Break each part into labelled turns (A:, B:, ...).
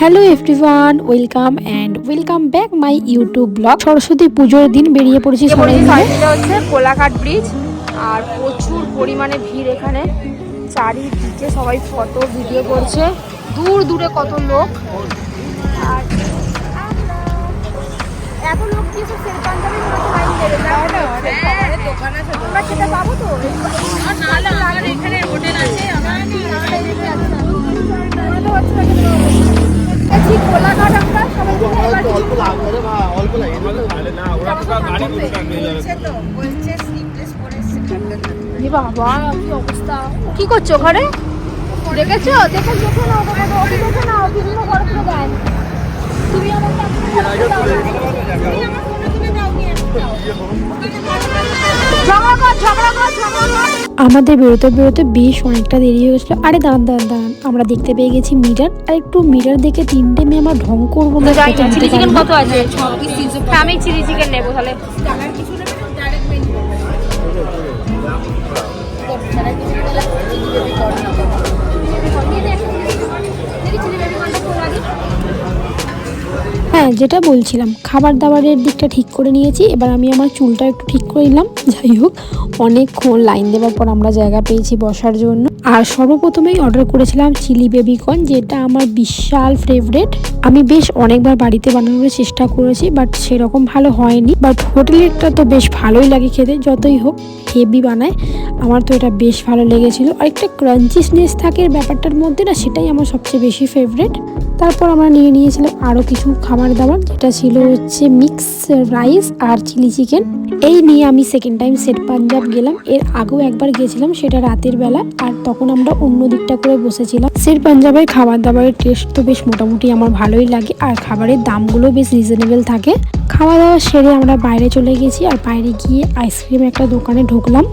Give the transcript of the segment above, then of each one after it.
A: Hello everyone welcome and welcome back my YouTube vlog Saraswati পুজোর দিন বেরিয়ে পড়েছি
B: সাইডটা হচ্ছে কোলাঘাট ব্রিজ আর প্রচুর পরিমাণে ভিড় এখানে। চারিদিকে সবাই ফটো ভিডিও করছে। দূর দূরে কত লোক। আর এত লোক দিয়ে সব সেল পাঞ্জাবি লাইন দেবে না। আমরা খেতে পাবো তো? এখানে হোটেল আছে কোলাঘাট আমরা সবাই মিলে এবার কিছু এ বাবা কি অবস্থা? কি করছ ঘরে? দেখেছ? দেখে দেখে নাও তোমাকে ওকে দেখে নাও বিভিন্ন বড় করে দেয়। তুমি আমাকে ঝগড়া কর ঝগড়া কর ঝগড়া কর
A: আমাদের বেরোতে বেরোতে বেশ অনেকটা দেরি হয়ে গেছিল। আরে দাঁড়ান দাঁড়ান দাঁড়ান। আমরা দেখতে পেয়ে গেছি মিটার আর একটু মিটার দেখে তিনটে মেয়ে আমার ঢং করব না
B: চিলি চিকেন। কত আছে? আমি চিলি চিকেন নেব তাহলে।
A: হ্যাঁ যেটা বলছিলাম খাবার দাবারের দিকটা ঠিক করে নিয়েছি, এবার আমি আমার চুলটা একটু ঠিক করে নিলাম। যাই হোক, অনেকক্ষণ লাইন দেওয়ার পর আমরা জায়গা পেয়েছি বসার জন্য। আর সর্বপ্রথমেই অর্ডার করেছিলাম চিলি বেবিকর্ন যেটা আমার বিশাল ফেভারেট আমি বেশ অনেকবার বাড়িতে বানানোর চেষ্টা করেছি বাট সেরকম ভালো হয়নি। বাট হোটেলেরটা তো বেশ ভালোই লাগে খেতে, যতই হোক হেভি বানায়। আমার তো এটা বেশ ভালো লেগেছিলো। আর একটা ক্রাঞ্চিসনেস থাকে ব্যাপারটার মধ্যে না, সেটাই আমার সবচেয়ে বেশি ফেভারেট তারপর আমরা নিয়ে নিয়েছিলাম আরও কিছু খাবার দাবার, যেটা ছিল হচ্ছে মিক্স রাইস আর চিলি চিকেন এই নিয়ে আমি সেকেন্ড টাইম সেট পাঞ্জাব গেলাম। এর আগেও একবার গেছিলাম, সেটা রাতের বেলা। আর তখন আমরা অন্য দিকটা করে বসেছিলাম। সেট পাঞ্জাবের খাবার দাবারের টেস্ট তো বেশ মোটামুটি আমার ভালোই লাগে, আর খাবারের দামগুলো বেশ রিজনেবল থাকে। খাওয়া দাওয়া সেরে আমরা বাইরে চলে গেছি, আর বাইরে গিয়ে আইসক্রিম একটা দোকানে ঢুকলাম।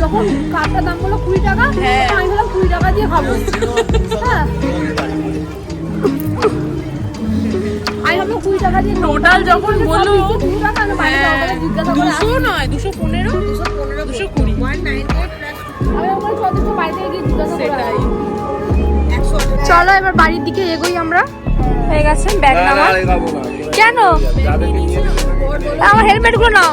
B: যখন দাম কুড়ি টাকা। আমি বললাম কুড়ি টাকা দিয়ে খাব হ্যাঁ
C: টোটাল যখন বলল দুশো নয় দুশো পনেরো দুশো কুড়ি।
B: চলো এবার বাড়ির দিকে এগোই আমরা। হয়ে গেছে ব্যাগ নামা কেন? আমার হেলমেটগুলো নাও।